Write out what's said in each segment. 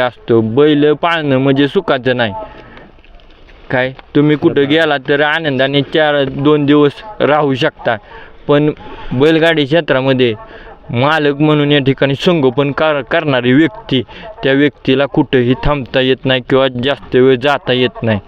असतो. बैल पाळणं म्हणजे सुखाचं नाही. काय? तुम्ही कुठं गेला तर आनंदाने चार दोन दिवस राहू शकता. पण बैलगाडी क्षेत्रामध्ये मालक म्हणून या ठिकाणी संगोपन कर करणारी व्यक्ती त्या व्यक्तीला कुठंही थांबता येत नाही किंवा जास्त वेळ जाता येत नाही.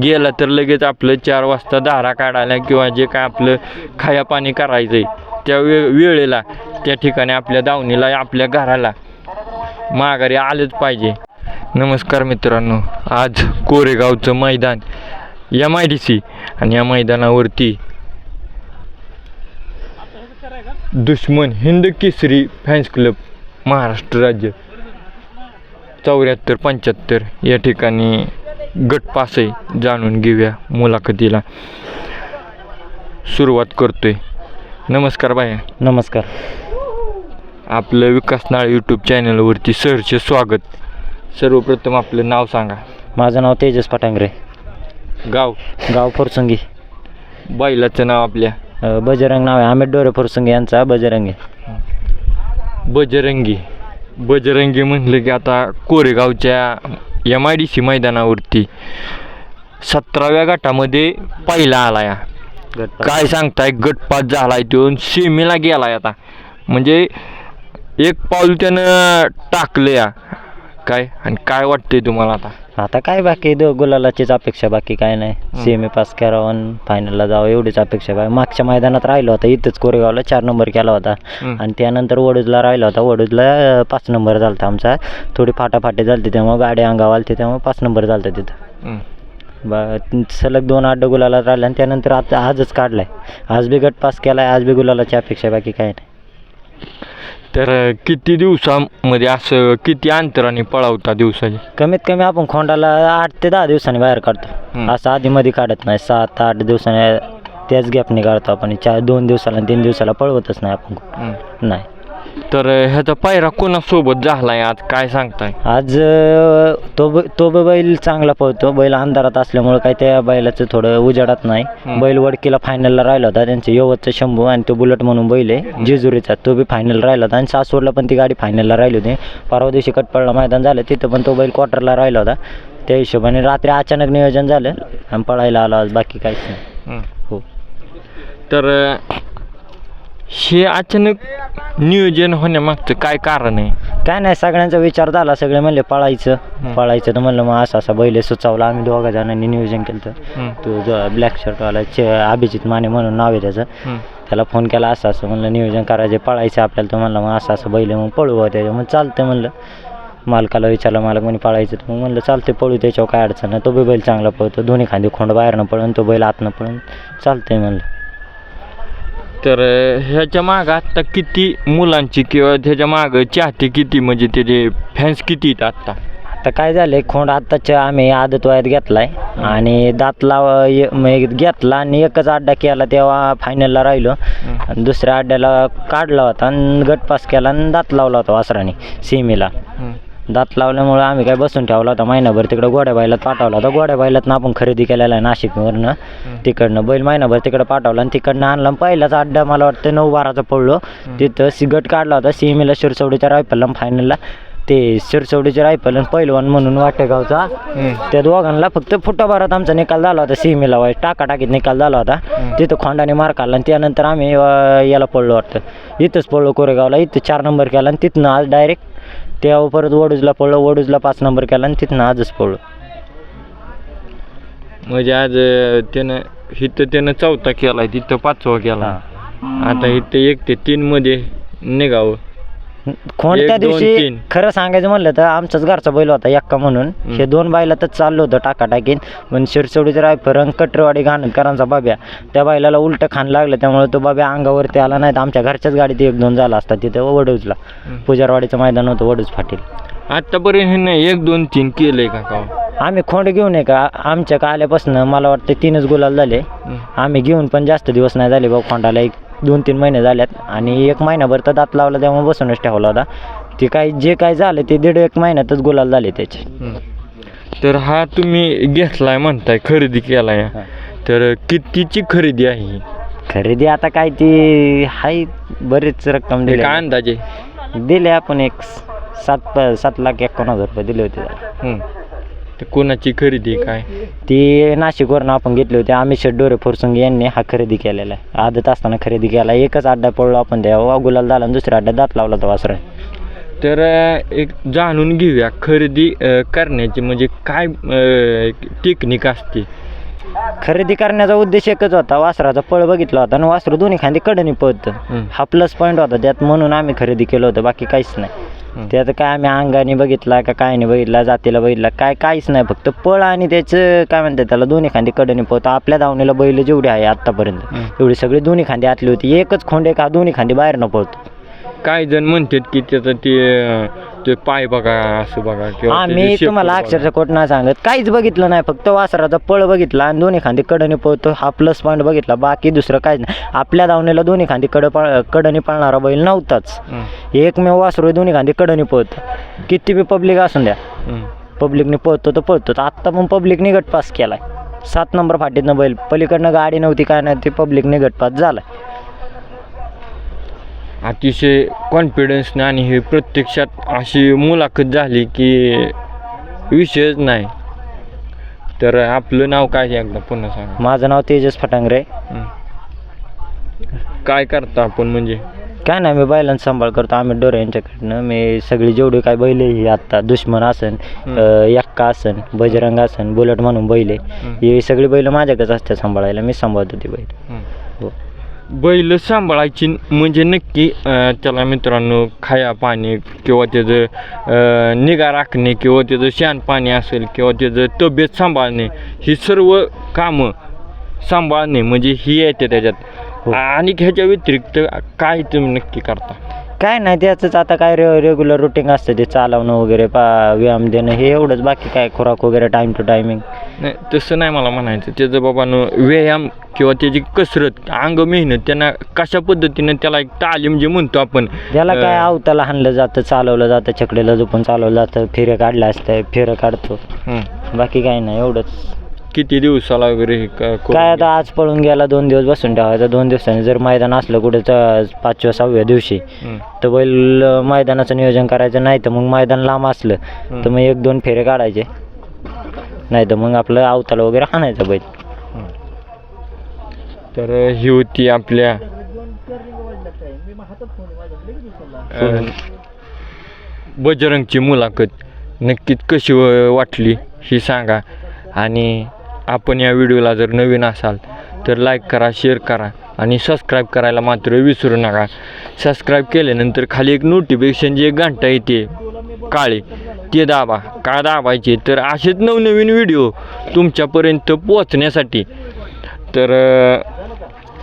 गेला तर लगेच आपलं चार वाजता धारा काढायला किंवा जे काय आपलं खाया पाणी करायचं आहे त्या वे वेळेला त्या ठिकाणी आपल्या दावणीला आपल्या घराला माघारी आलंच पाहिजे. नमस्कार मित्रांनो आज कोरेगावचं मैदान एम आय डी सी आणि या मैदानावरती दुश्मन हिंद केसरी फॅन्स क्लब महाराष्ट्र राज्य चौऱ्याहत्तर पंच्याहत्तर या ठिकाणी गटपास आहे. जाणून घेऊया मुलाखतीला. सुरुवात करतोय. नमस्कार बाया. नमस्कार. आपलं विकास नाळ यूट्यूब चॅनलवरती सहर्ष स्वागत. सर्वप्रथम आपलं नाव सांगा. माझं नाव तेजस पटांगरे गाव? गाव फुरसंगी. बैलाचं नाव आपल्या? अ, बजरंग नाव आहे. अमित डोरे फुरसंगी यांचा बजरंगी. बजरंगी. बजरंगी म्हटलं की आता कोरेगावच्या एम आय डी सी मैदानावरती सतराव्या गटामध्ये पहिला आला या काय सांगताय? गटपात झालाय तो सेमीला गेलाय आता. म्हणजे एक पाऊल त्यानं टाकलं या. काय? आणि काय वाटतंय तुम्हाला आता? आता काय बाकी दो गुलालाचीच अपेक्षा बाकी काय नाही. सेमी पास करावं फायनलला जावं एवढीच अपेक्षा बाय मागच्या मैदानात राहिलो होता इथंच कोरेगावला चार नंबर केला होता. आणि त्यानंतर वडूजला राहिला होता. वडूजला अ, पाच नंबर झाला होता आमचा. थोडी फाटाफाटी झाली त्यामुळे गाडी अंगावर आली त्यामुळे पाच नंबर झाला होता तिथं. हम्म. बा सलग दोन आठ गुलाला राहिला आणि त्यानंतर आता आजच काढलाय. आज बी गट पास केलाय आज बी गुलालाची अपेक्षा बाकी काय नाही. तर किती दिवसामध्ये असं किती अंतराने पळवता दिवसाचे? कमीत कमी आपण खोंडाला आठ ते दहा दिवसांनी बाहेर काढतो. असं आधी मध्ये काढत नाही. सात आठ दिवसाने त्याच गॅपने काढतो आपण. चार दोन दिवसाला तीन दिवसाला पळवतच नाही आपण. नाही. तर ह्याचा पायरा कोणासोबत झालाय आज? काय सांगताय? आज अं, तो ब तो ब- बैल चांगला पळतो. बैल अंधारात असल्यामुळं काही त्या बैलाचं थोडं उजाडात नाही. बैल वडकीला फायनलला राहिला होता. त्यांचं यवतचं शंभू आणि तो बुलेट म्हणून बैल आहे. जेजुरीचा तो बी फायनल राहिला होता. आणि सासवडला पण ती गाडी फायनलला राहिली होती. परवा दिवशी कटपळला मैदान झालं. तिथं पण तो बैल क्वार्टरला राहिला होता. त्या हिशोबाने रात्री अचानक नियोजन झालं. आणि पळायला आला आज. बाकी काहीच नाही. हो. तर हे अचानक नियोजन होण्यामागचं काय कारण आहे? काय नाही सगळ्यांचा विचार झाला. सगळे म्हणले पळायचं. पळायचं तर म्हणलं मग असं असं बैल सुचावला आम्ही दोघा जणांनी नियोजन केलं तर. तो जो ब्लॅक शर्टवाला चे अभिजित माने म्हणून नाव आहे त्याचं हम्म. त्याला फोन केला असं असं म्हणलं नियोजन करायचे पळायचं आपल्याला. तर म्हणलं मग असं असं बैल आहे, मग पळू बा त्याच्या मग चालतं म्हणलं. मालकाला विचारलं मालक म्हणे पळायचं तर. मग म्हणलं चालते पळू त्याच्यावर काय अडचण नाही. तो बी बैल चांगला पळतो. दोन्ही खांदे खोंड बाहेरनं पळून तो बैल आतनं पळून. चालतंय म्हणलं. तर ह्याच्या मागं आत्ता किती मुलांची किंवा त्याच्या मागं चाहते किती? म्हणजे त्याचे फॅन्स किती आहेत आत्ता? आता काय झालंय खोंड आत्ताच्या आम्ही आदत वयात घेतलाय आणि दात लाव ये- म्हणजे घेतला आणि एकच अड्डा केला तेव्हा फायनलला राहिलो. आणि दुसऱ्या अड्ड्याला काढला होता आणि गट पास केला आणि दात लावला होता वासराने सीमेला. दात लावल्यामुळे आम्ही काय बसून ठेवला होता. महिनाभर तिकडं गोड्या बायलात पाठवला होता. गोड्या बायलातनं आपण खरेदी केलेला आहे नाशिकवरनं. तिकडनं बैल महिनाभर तिकडं पाठवला आणि तिकडनं आणला. आणि पहिलाच अड्डा मला वाटतं नऊ बाराचा पडलो. तिथं सिगट काढला होता. सीमेला शिरसवडीच्या रायफलला फायनलला ते शिरसवडीचे रायफल आणि पहिलवान म्हणून वाटेगावचा. त्या दोघांना फक्त फुटाभरात आमचा निकाल झाला होता. सीमेला वाईट टाका टाकीत निकाल झाला होता. तिथं खोंडाने मार काढला आणि त्यानंतर आम्ही याला पडलो वाटतं. इथंच पडलो कोरेगावला. इथं चार नंबर केला आणि तिथनं आज डायरेक्ट तेव्हा परत वडूजला पडलो वडूजला पाच नंबर केला आणि तिथनं आजच पडलो म्हणजे आज त्यानं इथं त्यानं चौथा केलाय तिथं पाचवा केला. आता इथं एक ते तीन मध्ये निघावं. खोंड एक, त्या दोन, दिवशी तीन. खरं सांगायचं म्हणलं तर आमचाच घरचा बैल होता एक्का म्हणून. हे दोन बैलातच चाललो होतं टाका टाकीन पण शिरसवडीचं रायफरंग कटरवाडी घाणकरांचा बाब्या. त्या बैलाला उलटं खाण लागलं त्यामुळे तो बाब्या अंगावरती आला नाही. तर आमच्या घरच्याच गाडीत एक दोन झाला असता. तिथं वडूजला. पुजारवाडीचं मैदान होतं वडूज पाटील आतापर्यंत ह्यानं एक दोन तीन केलंय का का आम्ही खोंड घेऊन आहे का आमच्या का आल्यापासून मला वाटतं तीनच गुलाल झाले. आम्ही घेऊन पण जास्त दिवस नाही झाले भाऊ खोंडाला. एक दोन तीन महिने झाल्यात आणि एक महिनाभर तर दात लावला त्यामुळे बसूनच ठेवला होता. ते काय जे काय झालं ते दीड एक महिन्यातच गुलाल झाले त्याचे. तर हा तुम्ही घेतलाय म्हणताय खरेदी केलाय. तर कितीची खरेदी आहे ही? खरेदी आता काय ती हाय बरीच रक्कम एक दिली अंदाजे? दिले आपण एक सात सात लाख एकावन्न हजार रुपये दिले होते त्याला. तर कोणाची खरेदी काय? ती नाशिकवरून आपण घेतली होती. आम्ही शेड्डोरे फुरसंग यांनी हा खरेदी केलेला आहे. आदत असताना खरेदी केला. एकच अड्डा पडलो आपण त्या गुलाल झाला आणि दुसऱ्या अड्डा दात लावला होता वासरा तर एक जाणून घेऊया खरेदी करण्याची म्हणजे काय टेक्निक असते. खरेदी करण्याचा उद्देश एकच होता. वासराचा पळ बघितला होता आणि वासरू दोन्ही खांदी कडनी पळतं. हं. हा प्लस पॉईंट होता. त्यात म्हणून आम्ही खरेदी केलं होतं. बाकी काहीच नाही. त्यात काय आम्ही अंगाने बघितला का काय नाही बघितला जातीला बघितला काय काहीच नाही फक्त पळ आणि त्याचं काय म्हणतात त्याला दोन्ही खांदी कडनी पळतं आपल्या दावणीला बैल जेवढे आहे आत्तापर्यंत. एवढी सगळी दोन्ही खांदी आतली होती. एकच खोंड हा दोन्ही खांदी बाहेर न पळतो. काय जण म्हणतात की त्याचं ते ते पाय बघा असं बघा किंवा हा त्याची मी तुम्हाला बघा. अक्षरशः कोट नाही सांगत. काहीच बघितलं नाही फक्त वासराचा पळ बघितला आणि दोन्ही खांदी कडनी पळतो. हा प्लस पॉईंट बघितला बाकी दुसरं काहीच नाही. आपल्या दावणीला दोन्ही खांदी कड पळ कडनी पळणारा बैल नव्हताच. हं. एकमेव वासरू आहे, दोन्ही खांदी कडनी पळतो. किती बी पब्लिक असून द्या. हं. पब्लिकने पळतो तर पळतो. तर आत्ता पण पब्लिकने गट पास केलाय. सात नंबर फाटीतनं बैल. पलीकडनं गाडी नव्हती काय नाही ते पब्लिकने गट पास झालाय. अतिशय कॉन्फिडन्सने आणि हे प्रत्यक्षात अशी मुलाखत झाली की विषयच नाही. तर आपलं नाव काय एकदा पुन्हा सांगा. माझं नाव तेजस फटांगरे. काय करता आपण म्हणजे? काय नाही मी बैलांचा सांभाळ करतो. आम्ही डोरे यांच्याकडनं. मी सगळी जेवढी काय बैल ही आत्ता दुश्मन असन. अं, यक्का असन बजरंग असन बुलेट म्हणून बैल हं. सगळी बैल माझ्याकडेच असते सांभाळायला. मी सांभाळतो ती बैल. हं. बैल सांभाळायची म्हणजे नक्की त्याला मित्रांनो खाया पाणी किंवा त्याचं निगा राखणे किंवा त्याचं शान पाणी असेल किंवा त्याचं तब्येत सांभाळणे ही सर्व कामं सांभाळणे म्हणजे ही येते त्याच्यात हो. आणि ह्याच्या व्यतिरिक्त काय तुम्ही नक्की करता काय नाही त्याचंच आता काय रे रेग्युलर रुटीन असतं ते चालवणं वगैरे पा व्यायाम देणं हे एवढंच बाकी काय खुराक वगैरे टाईम टू टायमिंग नाही तसं नाही मला म्हणायचं. त्याचं बाबानं व्यायाम किंवा त्याची कसरत अंग मेहनत त्यांना कशा पद्धतीनं त्याला एक तालीम जे म्हणतो आपण त्याला काय अं, आवताला हाणलं जातं चालवलं जातं चकडीला झोपून चालवलं जातं फेरे काढलं असतं फेरं काढतो. हं. बाकी काही नाही एवढंच. किती दिवसाला वगैरे हे क- करून काय आता आज पळून गेला दोन दिवस बसून ठेवायचा. दोन दिवसांनी जर मैदान असलं कुठं तर पाचव्या सहाव्या दिवशी. तर बैल अं, मैदानाचं नियोजन करायचं नाही तर मग मैदान लांब असलं तर मग एक दोन फेरे काढायचे. नाही तर मग आपलं आवताला वगैरे हाणायचं बैल. तर ही होती आपल्या अं, बजरंगची मुलाखत. नक्कीच कशी व- वाटली ही सांगा. आणि आपण या व्हिडिओला जर नवीन असाल तर लाईक करा शेअर करा आणि सबस्क्राईब करायला मात्र विसरू नका. सबस्क्राईब केल्यानंतर खाली एक नोटिफिकेशन जे घंटा येते काळे ते दाबा. का दाबायचे? तर असेच नवनवीन व्हिडिओ तुमच्यापर्यंत पोहोचण्यासाठी. तर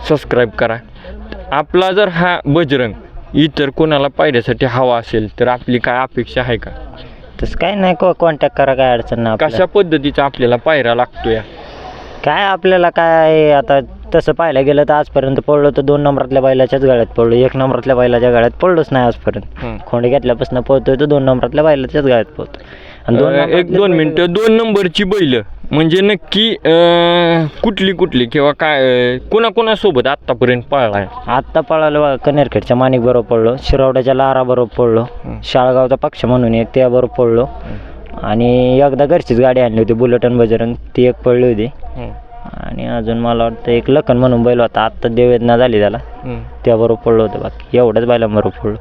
सबस्क्राईब करा. आपला जर हा बजरंग इतर कोणाला पाहिल्यासाठी हवा असेल तर आपली काय अपेक्षा आहे का? तसं काय नाही को कॉन्टॅक्ट करा काय अडचण नाही कशा आपल्याला. पद्धतीचा आपल्याला पायरा लागतो या काय आपल्याला काय आता तसं पाहायला गेलं तर आजपर्यंत पडलो तर दोन नंबरातल्या बैलाच्याच गाड्यात पडलो एक नंबरातल्या बैलाच्या गाड्यात पडलोच नाही आजपर्यंत. खोंड घेतल्यापासून पळतोय तर दोन नंबरातल्या बैलाच्याच गाड्यात पळतो आणि दोन अं, एक नंबरातले दोन बैल- मिनटं दोन. नंबरची बैल. म्हणजे नक्की अं, कुठली कुठली किंवा काय अं, कोणाकोणासोबत आत्तापर्यंत पळलाय? आत्ता पळालो कनेरखेडच्या माणिक बरोबर पडलो शिरवड्याच्या लारा बरोबर पडलो. शाळगावचा पक्ष म्हणून एक त्या बरोबर पडलो आणि एकदा घरचीच गाडी आणली होती बुलेट आणि बजरंग ती एक पडली होती. आणि अजून मला वाटतं एक लखन म्हणून बैल होता आत्ता देवेदना झाली त्याला. त्याबरोबर पडलो होतं बाकी एवढंच बैलांबरोबर पडलो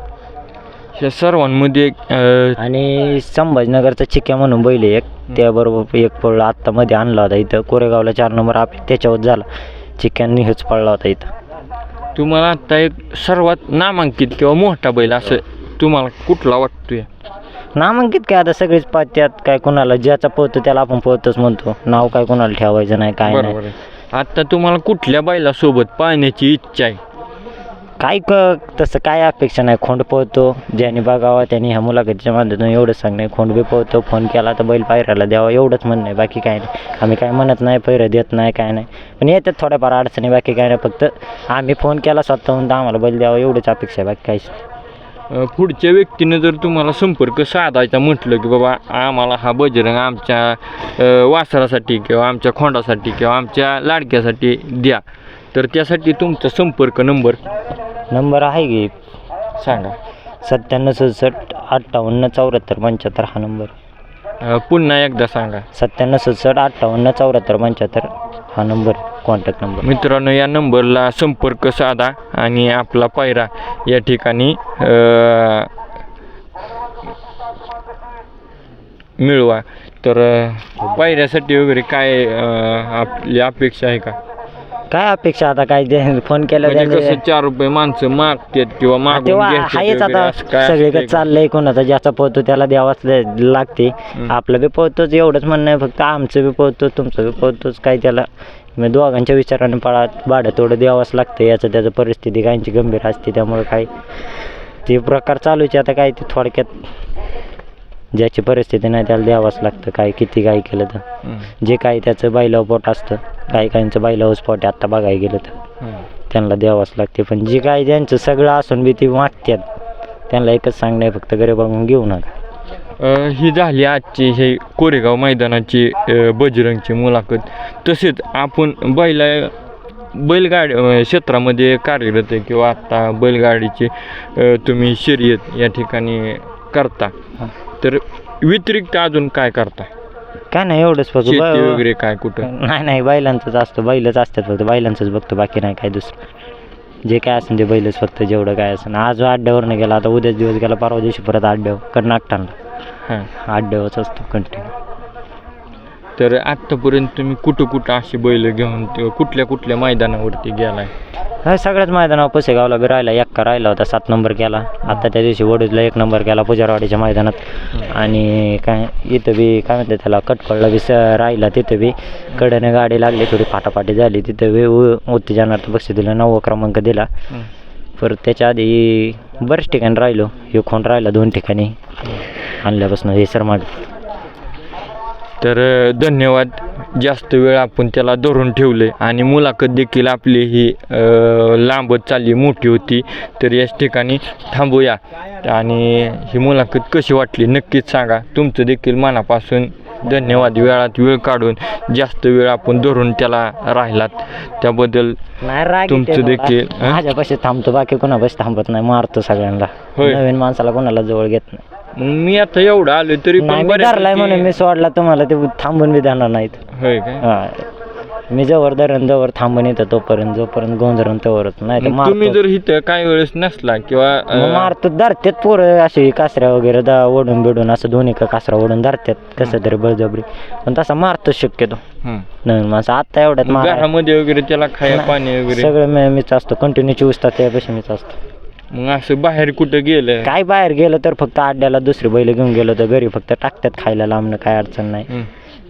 ह्या सर्वांमध्ये अं, आणि संभाजीनगरचा चिक्या म्हणून बैल आहे एक. त्याबरोबर एक पडला आत्ता मध्ये आणला होता इथं. कोरेगावला चार नंबर आप त्याच्यावर झाला. चिक्यांनी हेच पडला होता इथं. तुम्हाला आता एक सर्वात नामांकित किंवा मोठा बैल असं तुम्हाला कुठला वाटतोय? नामांकित काय? आता सगळीच पात्यात काय कोणाला ज्याचा पोहतो त्याला आपण पोहतोच म्हणतो. नाव काय कोणाला ठेवायचं नाही काय नाही. आहे. आता तुम्हाला कुठल्या बैलासोबत पाहण्याची इच्छा आहे? काय क तसं काय अपेक्षा नाही. खोंड पोहतो ज्याने बघावा त्याने ह्या मुलाखतीच्या माध्यमातून एवढंच सांगणे खोंड बी पोहतो फोन केला तर बैल पायऱ्याला द्यावा. एवढंच म्हणणं आहे. बाकी काय नाही. आम्ही काय म्हणत नाही पैरं देत नाही काय नाही. पण येतात थोड्याफार अडचणी. बाकी काय नाही. फक्त आम्ही फोन केला स्वतःहून तर आम्हाला बैल द्यावा. एवढंच अपेक्षा आहे. बाकी काहीच नाही. पुढच्या व्यक्तीनं जर तुम्हाला संपर्क साधायचा म्हटलं की बाबा आम्हाला हा बजरंग आमच्या वासरासाठी किंवा आमच्या खोंडासाठी किंवा आमच्या लाडक्यासाठी द्या. तर त्यासाठी तुमचा संपर्क नंबर? नंबर आहे की? सांगा. सत्त्याण्णव सदुसष्ट अठ्ठावन्न चौऱ्याहत्तर पंच्याहत्तर हा नंबर. अं, पुन्हा एकदा सांगा. सत्त्याण्णव सदुसष्ट अठ्ठावन्न चौऱ्याहत्तर पंच्याहत्तर हा नंबर कॉन्टॅक्ट नंबर मित्रांनो या नंबरला संपर्क साधा आणि आपला पायरा या ठिकाणी अं, मिळवा. तर अं, पायऱ्यासाठी वगैरे काय अं, आपली अपेक्षा आहे का? काय अपेक्षा आता? काय फोन केला म्हणजे कसं चार रुपये माणसं मागतात किंवा मागून तेव्हा घेतात आहेच वगैरे आता असं काय सगळीकडे असतंय का? चाललंय कोणाचा ज्याचा पोहतो त्याला द्यावाच ल- लागते. हम्म. आपलं बी पोहतोच एवढंच म्हणणं आहे फक्त आमचं बी पोहतो तुमचं बी पोहतोच काय त्याला? मग दोघांच्या विचाराने पळा भाडं तेवढं द्यावंच लागतं याचं त्याचं परिस्थिती काहींची गंभीर असते त्यामुळे काय? ते प्रकार चालूचे आता काय ते थोडक्यात ज्याची परिस्थिती नाही त्याला द्यावंच लागतं. काय किती काय केलं तर. जे काही त्याचं बैलाव पोट असतं काही काहींचं बैलाव स्पॉट आहे आत्ता बघायला गेलं तर. त्यांना द्यावंच लागते. पण जे काय ज्यांचं सगळं असून बी ती मागतात त्यांना एकच सांगणं आहे फक्त घरी बघून घेऊ नका. अ, ही झाली आजची हे कोरेगाव मैदानाची अ, बजरंगची मुलाखत. तसेच आपण बैला बैलगाडी अ, क्षेत्रामध्ये कार्यरत आहे किंवा आत्ता बैलगाडीची अ, तुम्ही शर्यत या ठिकाणी करता. तर व्यतिरिक्त अजून काय करता? काय नाही एवढंच फक्त शेती ब- वगैरे काय कुठं? नाही नाही बैलांचंच असतं. बैलच असतात फक्त. बैलांचंच बघतो बाकी नाही काय दुसरं. जे काय असेल ते बैलच फक्त जेवढं काय असेल. आज अड्ड्यावरनं गेला आता उद्याच दिवस गेला परवा दिवशी परत अड्ड्यावर कर्नाटकांना हां. अड्ड्यावरच असतो कंटिन्यू तर आत्तापर्यंत तुम्ही कुठं कुठं अशी बैल घेऊन ते कुठल्या कुठल्या मैदानावरती गेलाय? हा सगळ्याच मैदानावर पुसेगावला बी राहिला एक्का राहिला होता सात नंबर केला. आता त्या दिवशी वडूजला एक नंबर केला पुजारवाडीच्या मैदानात. आणि काय इथं बी काय म्हणतात त्याला कटकळला बी स राहिला तिथं बी. कडनं गाडी लागली थोडी फाटाफाटी झाली तिथं बी उ- उत्तेजनार्थ बक्षीस दिलं नववा क्रमांक दिला. परत त्याच्या आधी बऱ्याच ठिकाणी राहिलो हे खोंड राहिला दोन ठिकाणी. आणल्यापासून हे सरमाड तर धन्यवाद. जास्त वेळ आपण त्याला धरून ठेवले आणि मुलाखत देखील आपली ही लांबत चालली मोठी होती. तर याच ठिकाणी थांबूया. आणि ही मुलाखत कशी वाटली नक्कीच सांगा. तुमचं देखील मनापासून धन्यवाद. वेळात वेळ काढून जास्त वेळ आपण धरून त्याला राहिलात. त्याबद्दल तुमचं. देखील? माझ्यापाशी थांबतो बाकी कोणापाशी थांबत नाही. मारतो सगळ्यांना. नवीन माणसाला कोणाला जवळ घेत नाही. मग मी आता एवढं आलो तरी नाही पण मी धरलाय म्हणून बऱ्यापैकी- मी सोडला तुम्हाला ते थांबून बी देणार नाहीत. होय काय? हा. मी जवळ धरण जवळ थांबून येतो तोपर्यंत जोपर्यंत गोंधळून तोवरच नाही तर मग तुम्ही मारतो. जर इथं काही वेळेस नसला किंवा अ, मग मारतो धरतात पोरं असे कासऱ्या वगैरे दा ओढून बिडून असं दोन्ही का कासरा ओढून धरतात कसं तरी बळजबरी. पण तसा मारतो शक्यतो. हं. नवीन माणसं आता एवढ्यात मग मारा घरामध्ये वगैरे त्याला खाया पाणी वगैरे? सगळं मी मीच असतो कंटिन्यू चोवीस तास त्यापाशी मीच असतो. मग असं बाहेर कुठं गेलं? काय बाहेर गेलं तर फक्त अड्ड्याला दुसरी बैल घेऊन गेलो तर घरी फक्त टाकतात खायला लांबणं काय अडचण नाही. हं.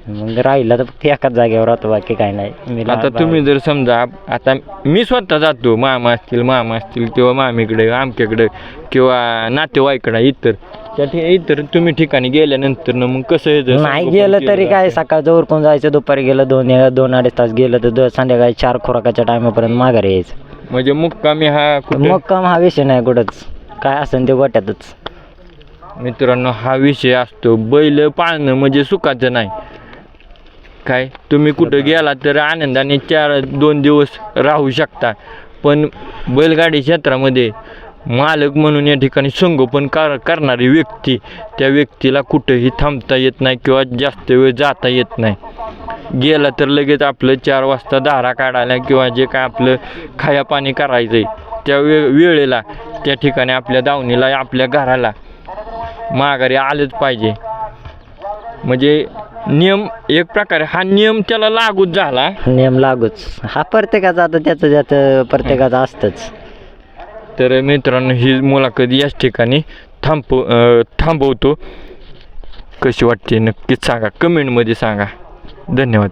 मग राहिलं तर फक्त एकाच जागेवर राहतो बाकी काय नाही. मी आता तुम्ही जर समजा आता मी स्वतः जातो मामा असतील मामा असतील किंवा मामीकडे आमच्याकडे किंवा नातेवाईकडे इतर. त्या ठिकाणी इतर तुम्ही ठिकाणी गेल्यानंतर ना मग कसं जर नाही संगोपन गेलं केलं तरी काय जातं? सकाळचं उरकून जायचं दुपारी गेलं दोन दोन अडीच तास गेलं तर दो- संध्याकाळी चार खुराकाच्या टायमापर्यंत माघारी यायचं. म्हणजे मुक्कामी हा कुठं? मग काम हा विषय नाही कुठंच. काय असेल ते गोट्यातच मित्रांनो हा विषय असतो. बैल पाळणं म्हणजे सुखाचं नाही. काय? तुम्ही कुठं गेला तर आनंदाने चार दोन दिवस राहू शकता. पण बैलगाडी क्षेत्रामध्ये मालक म्हणून या ठिकाणी संगोपन कर करणारी व्यक्ती त्या व्यक्तीला कुठंही थांबता येत नाही किंवा जास्त वेळ जाता येत नाही. गेला तर लगेच आपलं चार वाजता धारा काढायला किंवा जे काय आपलं खाया पाणी करायचं आहे त्या वे वेळेला त्या ठिकाणी आपल्या दावणीला आपल्या घराला माघारी आलंच पाहिजे. म्हणजे नियम एक प्रकारे हा नियम त्याला लागूच झाला. नियम लागूच. हा प्रत्येकाचा आता त्याचं ज्याचं प्रत्येकाचं असतंच. तर मित्रांनो ही मुलाखत याच ठिकाणी थांब थांबवतो. कशी वाटते नक्कीच सांगा. कमेंटमध्ये सांगा. धन्यवाद.